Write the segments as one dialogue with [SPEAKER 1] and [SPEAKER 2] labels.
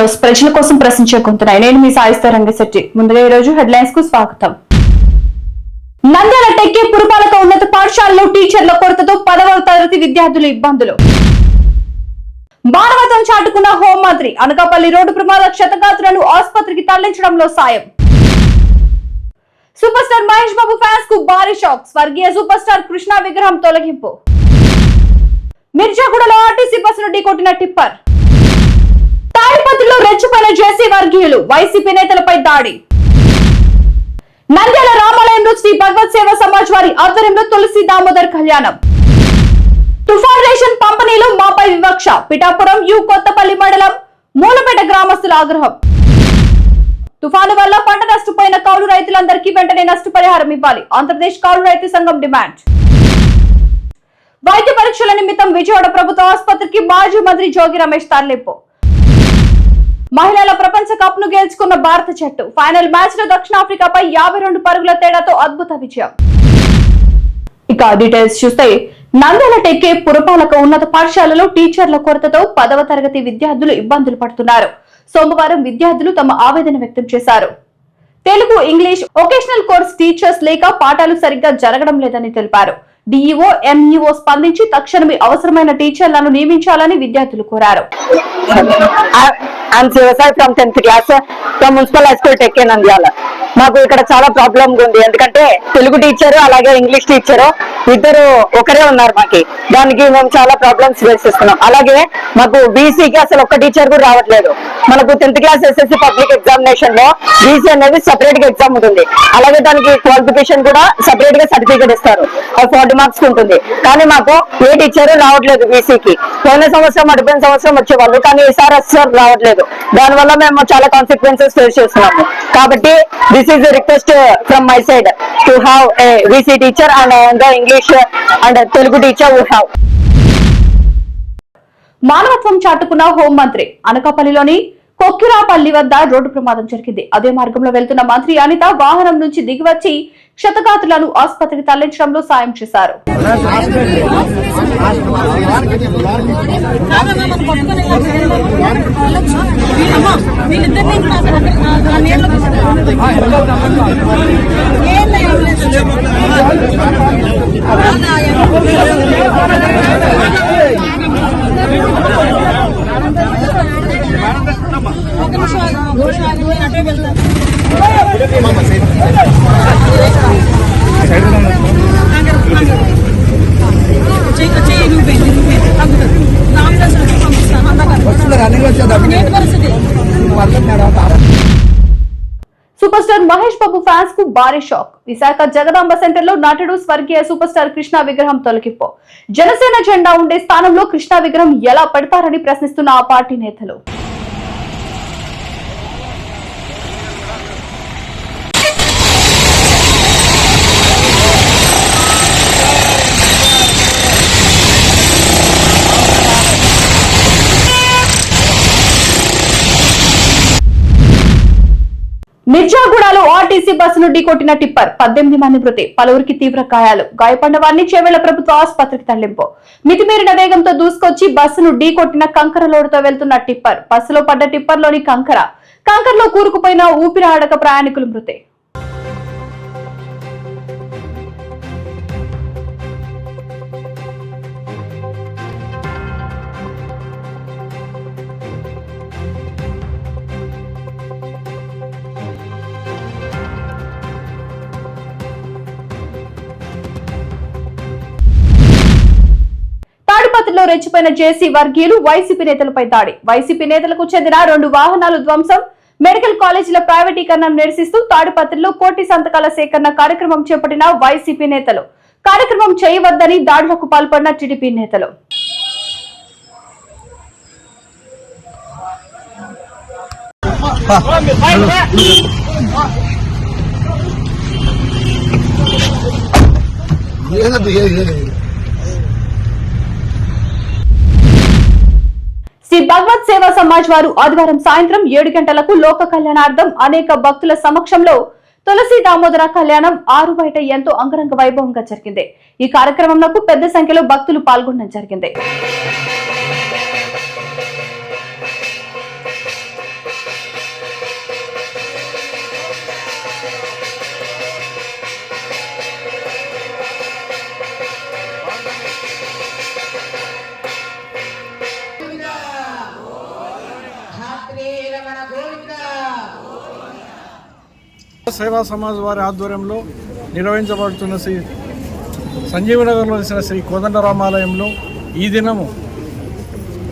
[SPEAKER 1] News ప్రజల కోసం ప్రశ్నించే కొంతున్నాయి నేను మీ సాయిస్తా రంగశెట్టి ముందుగా ఈ రోజు హెడ్లైన్స్కు స్వాగతం. నంద్యాల టెక్కి పురపాలక ఉన్నత పాఠశాలలో టీచర్ల కొరతతో పదవ తరగతి విద్యార్థులు ఇబ్బందులు. మానవతం చాటుకున్న హోంమంత్రి అనకాపల్లి రోడ్డు ప్రమాద క్షతగాత్రులను ఆసుపత్రికి తరలించడంలో సాయం. సూపర్ స్టార్ మహేష్ బాబు ఫ్యాన్స్కు భారీ షాక్. స్వర్గీయ సూపర్ స్టార్ కృష్ణ విగ్రహం తొలగింపు. మిర్జాగూడలో ఆర్టీసీ బస్సును ఢీకొట్టిన టిప్పర్. తాడిపత్రిలో రెచ్చిపోయిన జేసీ వర్గీయులు వైసీపీ నేతలపై దాడి. నంద్యాల రామాలయంలో శ్రీ భగవత్ సేవ సమాజ్ వారి ఆధ్వర్యంలో తులసి దామోదర్ కళ్యాణం. తుఫాన్ రేషన్ పంపిణీలో మాపై వివక్ష. పిఠాపురం యు కొత్తపల్లి మండలం మూలపేట గ్రామస్తుల ఆగ్రహం. తుఫాను వల్ల పంట నష్టపోయిన కౌలు రైతులందరికీ వెంటనే నష్టపరిహారం ఇవ్వాలి. ఆంధ్రప్రదేశ్ కౌలు రైతు సంఘం డిమాండ్. వైద్య పరీక్షల నిమిత్తం విజయవాడ ప్రభుత్వ ఆసుపత్రికి మాజీ మంత్రి జోగి రమేష్ తరలింపు. మహిళల ప్రపంచ కప్ను గెలుచుకున్న భారత జట్టు. ఫైనల్ మ్యాచ్లో దక్షిణాఫ్రికాపై యాభై రెండు పరుగుల తేడాతో అద్భుత విజయం. ఇక డీటెయిల్స్ చూస్తే నంద్యాల టెక్కే పురపాలక ఉన్నత పాఠశాలలో టీచర్ల కొరతతో పదవ తరగతి విద్యార్థులు ఇబ్బందులు పడుతున్నారు. సోమవారం విద్యార్థులు తమ ఆవేదన వ్యక్తం చేశారు. Telugu English vocational course teachers లేక పాఠాలు సరిగ్గా జరగడం లేదని తెలిపారు. డిఈఓ ఎంఈఓ స్పందించి తక్షణమే అవసరమైన టీచర్లను నియమించాలని విద్యార్థులు కోరారు.
[SPEAKER 2] I'm Sivasai from tenth class from municipal high school tech Nandyal మాకు ఇక్కడ చాలా ప్రాబ్లం ఉంది. ఎందుకంటే తెలుగు టీచర్ అలాగే ఇంగ్లీష్ టీచర్ ఇద్దరు ఒకరే ఉన్నారు మాకి. దానికి మేము చాలా ప్రాబ్లమ్స్ ఫేస్ చేస్తున్నాం. అలాగే మాకు బీసీకి అసలు ఒక్క టీచర్ కూడా రావట్లేదు. మనకు టెన్త్ క్లాస్ ఎస్ఎస్సి పబ్లిక్ ఎగ్జామినేషన్లో బీసీ అనేది సపరేట్గా ఎగ్జామ్ ఉంటుంది. అలాగే దానికి క్వాలిఫికేషన్ కూడా సపరేట్గా సర్టిఫికేట్ ఇస్తారు. ఫార్టీ మార్క్స్ ఉంటుంది. కానీ మాకు ఏ టీచర్ రావట్లేదు బీసీకి పోయిన సంవత్సరం అడిపోయిన సంవత్సరం వచ్చేవాళ్ళు. కానీ ఈసారి అస్సలు రావట్లేదు. దానివల్ల మేము చాలా కాన్సిక్వెన్సెస్ ఫేస్ చేస్తున్నాము. కాబట్టి this is request from my side to have a VC teacher and the English and Telugu teacher we have
[SPEAKER 1] మానవత్వం చాటుకున్న హోంమంత్రి అనకాపల్లిలోని కొక్కిరాపల్లి వద్ద రోడ్డు ప్రమాదం జరిగింది. అదే మార్గంలో వెళ్తున్న మంత్రి అనిత వాహనం నుంచి దిగివచ్చి క్షతగాతులను ఆసుపత్రికి తరలించడంలో సాయం చేశారు. ఒక నిమిషం ఒక నిమిషం అటే వెళ్తారు సూపర్ స్టార్ మహేష్ బాబు ఫ్యాన్స్కు భారీ షాక్. విశాఖ జగదాంబ సెంటర్లో నటుడు స్వర్గీయ సూపర్ స్టార్ కృష్ణ విగ్రహం తొలగింపు. జనసేన జెండా ఉండే స్థానంలో కృష్ణ విగ్రహం ఎలా పెడతారని ప్రశ్నిస్తున్న ఆ పార్టీ నేతలు. మిర్జాగూడలో ఆర్టీసీ బస్సును ఢీకొట్టిన టిప్పర్. పద్దెనిమిది మంది మృతి. పలువురికి తీవ్ర గాయాలు. గాయపడిన వారిని చేవేళ్ళ ప్రభుత్వ ఆసుపత్రికి తరలింపు. మితిమీరిన వేగంతో దూసుకొచ్చి బస్సును ఢీకొట్టిన కంకర లోడుతో వెళ్తున్న టిప్పర్. బస్సులో పడ్డ టిప్పర్లోని కంకర. కంకర్లో కూరుకుపోయిన ఊపిరి ఆడక ప్రయాణికులు మృతి. ఆవేదనలో రెచ్చిపోయిన జేసీ వర్గీయులు వైసీపీ నేతలపై దాడి. వైసీపీ నేతలకు చెందిన రెండు వాహనాలు ధ్వంసం. మెడికల్ కాలేజీల ప్రైవేటీకరణ నిరసిస్తూ తాడిపత్రిలో కోటి సంతకాల సేకరణ కార్యక్రమం చేపట్టిన వైసీపీ నేతలు. కార్యక్రమం చేయవద్దని దాడులకు పాల్పడిన టీడీపీ నేతలు.
[SPEAKER 3] ఏంటది
[SPEAKER 1] శ్రీ భగవత్ సేవా సమాజ్ వారు ఆదివారం సాయంత్రం ఏడు గంటలకు లోక కళ్యాణార్థం అనేక భక్తుల సమక్షంలో తులసి దామోదర కళ్యాణం ఆరు బయట ఎంతో అంగరంగ వైభవంగా జరిగింది. ఈ కార్యక్రమంలో పెద్ద సంఖ్యలో భక్తులు పాల్గొనడం జరిగింది.
[SPEAKER 4] సేవా సమాజ్ వారి ఆధ్వర్యంలో నిర్వహించబడుతున్న శ్రీ సంజీవనగర్లో వెలిసిన శ్రీ కోదండరామాలయంలో ఈ దినము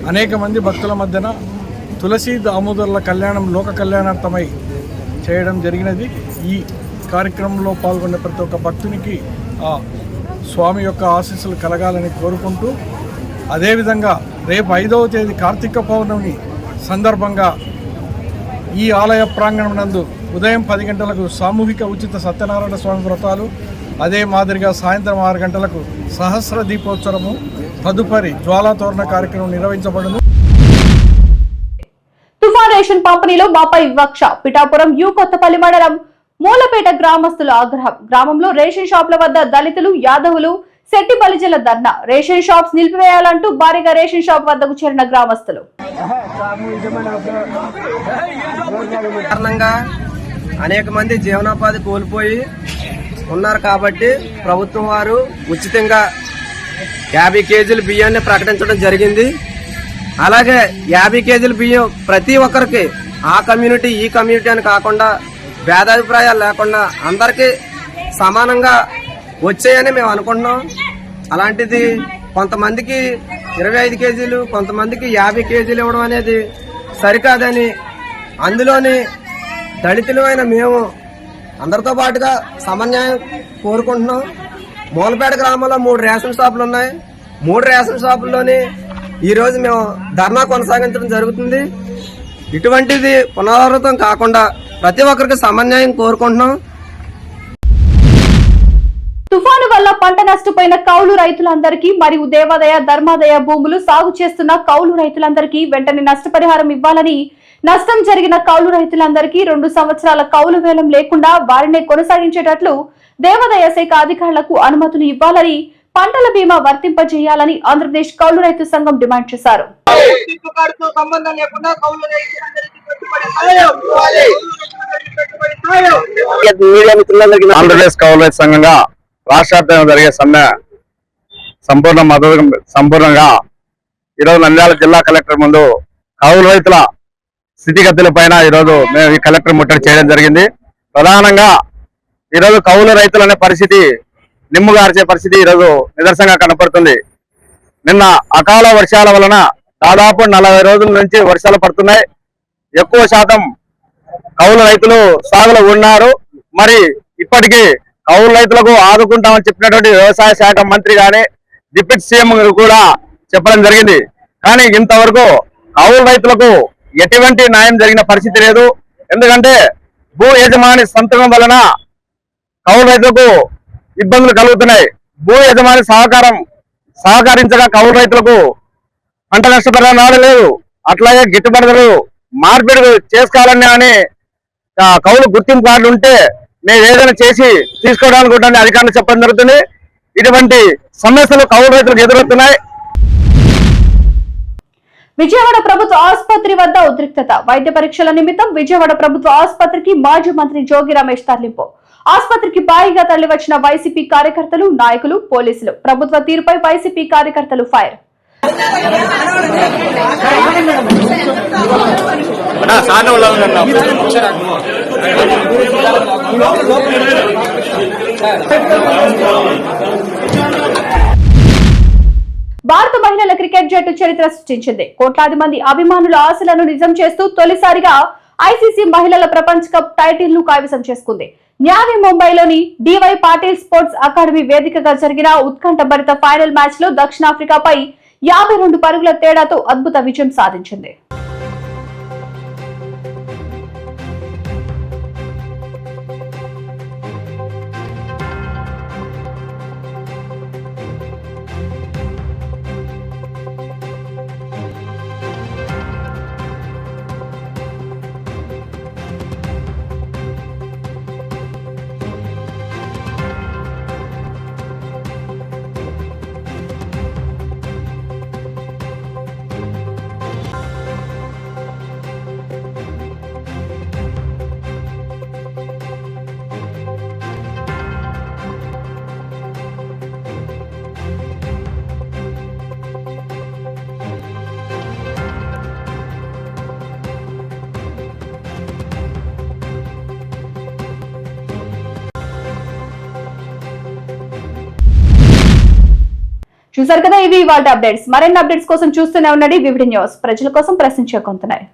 [SPEAKER 4] అనేక మంది భక్తుల మధ్యన తులసి దామోదరుల కళ్యాణం లోక కళ్యాణార్థమై చేయడం జరిగినది. ఈ కార్యక్రమంలో పాల్గొన్న ప్రతి ఒక్క భక్తునికి ఆ స్వామి యొక్క ఆశీస్సులు కలగాలని కోరుకుంటూ అదేవిధంగా రేపు ఐదవ తేదీ కార్తీక పౌర్ణమి సందర్భంగా ఈ ఆలయ ప్రాంగణం నందు ఉదయం పది గంటలకు సామూహిక ఉచిత సత్యనారాయణ స్వామి వ్రతాలు అదే మాదిరిగా సాయంత్రం ఆరు గంటలకు సహస్ర దీపోత్సవము తదుపరి జ్వాలాతోరణ కార్యక్రమం నిర్వహించబడును.
[SPEAKER 1] తుఫాన్ రేషన్ పంపిణీలో మాపై వివక్ష పిఠాపురం యు కొత్తపల్లి మండలం మూలపేట గ్రామస్తుల ఆగ్రహం. గ్రామంలో రేషన్ షాపుల వద్ద దళితులు యాదవులు శెట్టి బలిజల ధర్నా. రేషన్ షాప్స్ నిలిపివేయాలంటూ భారీగా రేషన్ షాప్ వద్దకు చేరిన గ్రామస్తులు.
[SPEAKER 5] కారణంగా అనేక మంది జీవనోపాధి కోల్పోయి ఉన్నారు కాబట్టి ప్రభుత్వం వారు ఉచితంగా యాభై కేజీల బియ్యాన్ని ప్రకటించడం జరిగింది. అలాగే యాభై కేజీల బియ్యం ప్రతి ఒక్కరికి ఆ కమ్యూనిటీ ఈ కమ్యూనిటీ అని కాకుండా భేదాభిప్రాయాలు లేకుండా అందరికీ సమానంగా వచ్చాయని మేము అనుకుంటున్నాం. అలాంటిది కొంతమందికి ఇరవై ఐదు కేజీలు కొంతమందికి యాభై కేజీలు ఇవ్వడం అనేది సరికాదని అందులోని దళితులమైన మేము అందరితో పాటుగా సమన్యాయం కోరుకుంటున్నాం. మూలపేట గ్రామంలో మూడు రేషన్ షాపులు ఉన్నాయి. మూడు రేషన్ షాపుల్లోని ఈరోజు మేము ధర్నా కొనసాగించడం జరుగుతుంది. ఇటువంటిది పునరావృతం కాకుండా ప్రతి ఒక్కరికి సమన్యాయం కోరుకుంటున్నాం.
[SPEAKER 1] తుఫాను వల్ల పంట నష్టపోయిన కౌలు రైతులందరికీ మరియు దేవాదయ ధర్మాదయ భూములు సాగు చేస్తున్న కౌలు రైతులందరికీ వెంటనే నష్టపరిహారం ఇవ్వాలని నష్టం జరిగిన కౌలు రైతులందరికీ రెండు సంవత్సరాల కౌలు వేలం లేకుండా వారినే కొనసాగించేటట్లు దేవాదాయ శాఖ అధికారులకు అనుమతులు ఇవ్వాలని పంటల బీమా వర్తింపజేయాలని ఆంధ్రప్రదేశ్ కౌలు రైతు సంఘం డిమాండ్ చేశారు.
[SPEAKER 6] ఆంధ్రప్రదేశ్ కౌలు రైతు సంఘంగా రాష్ట్ర వ్యాప్తంగా జరిగే సమ్మె సంపూర్ణ మద్దతు సంపూర్ణంగా ఈరోజు నంద్యాల జిల్లా కలెక్టర్ ముందు కౌలు రైతుల స్థితిగతుల పైన ఈరోజు మేము ఈ కలెక్టర్ ముట్టడి చేయడం జరిగింది. ప్రధానంగా ఈరోజు కౌలు రైతులు అనే పరిస్థితి నిమ్ముగార్చే పరిస్థితి ఈరోజు నిదర్శనంగా కనపడుతుంది. నిన్న అకాల వర్షాల వలన దాదాపు నలభై రోజుల నుంచి వర్షాలు పడుతున్నాయి. ఎక్కువ శాతం కౌలు రైతులు సాగులో ఉన్నారు. మరి ఇప్పటికీ కౌలు రైతులకు ఆదుకుంటామని చెప్పినటువంటి వ్యవసాయ శాఖ మంత్రి గాని డిప్యూటీ సీఎం కూడా చెప్పడం జరిగింది. కానీ ఇంతవరకు కౌలు రైతులకు ఎటువంటి న్యాయం జరిగిన పరిస్థితి లేదు. ఎందుకంటే భూ యజమాని సంతకం వలన కౌలు రైతులకు ఇబ్బందులు కలుగుతున్నాయి. భూ యజమాని సహకారం సహకరించగా కౌలు రైతులకు పంట నష్టపరిహారం రావడం అట్లాగే గిట్టుబాటు ధరలు మార్పిడి చేసుకోవాలని అని కౌలు గుర్తింపు కార్డులు ఉంటే మేము ఏదైనా చేసి తీసుకోవడానికి అధికారులు చెప్పడం జరుగుతుంది. ఇటువంటి సమస్యలు కౌలు రైతులకు ఎదురవుతున్నాయి.
[SPEAKER 1] విజయవాడ ప్రభుత్వ ఆసుపత్రి వద్ద ఉద్రిక్తత. వైద్య పరీక్షల నిమిత్తం విజయవాడ ప్రభుత్వ ఆసుపత్రికి మాజీ మంత్రి జోగి రమేష్ తరలింపు. ఆసుపత్రికి భారీగా తరలివచ్చిన వైసీపీ కార్యకర్తలు నాయకులు పోలీసులు. ప్రభుత్వ తీరుపై వైసీపీ కార్యకర్తలు ఫైర్. మహిళల క్రికెట్ జట్టు చరిత్ర సృష్టించింది. కోట్లాది మంది అభిమానుల ఆశలను నిజం చేస్తూ తొలిసారిగా ఐసీసీ మహిళల ప్రపంచ కప్ టైటిల్ను కైవసం చేసుకుంది. న్యావి ముంబైలోని డివై పాటిల్ స్పోర్ట్స్ అకాడమీ వేదికగా జరిగిన ఉత్కంఠభరిత ఫైనల్ మ్యాచ్లో దక్షిణాఫ్రికాపై యాభై రెండు పరుగుల తేడాతో అద్భుత విజయం సాధించింది. చూసారు కదా ఇవి ఇవాళ అప్డేట్స్. మరిన్ని అప్డేట్స్ కోసం చూస్తూనే ఉండండి. Vivid news. ప్రజల కోసం ప్రశ్నించే కొంతున్నాయి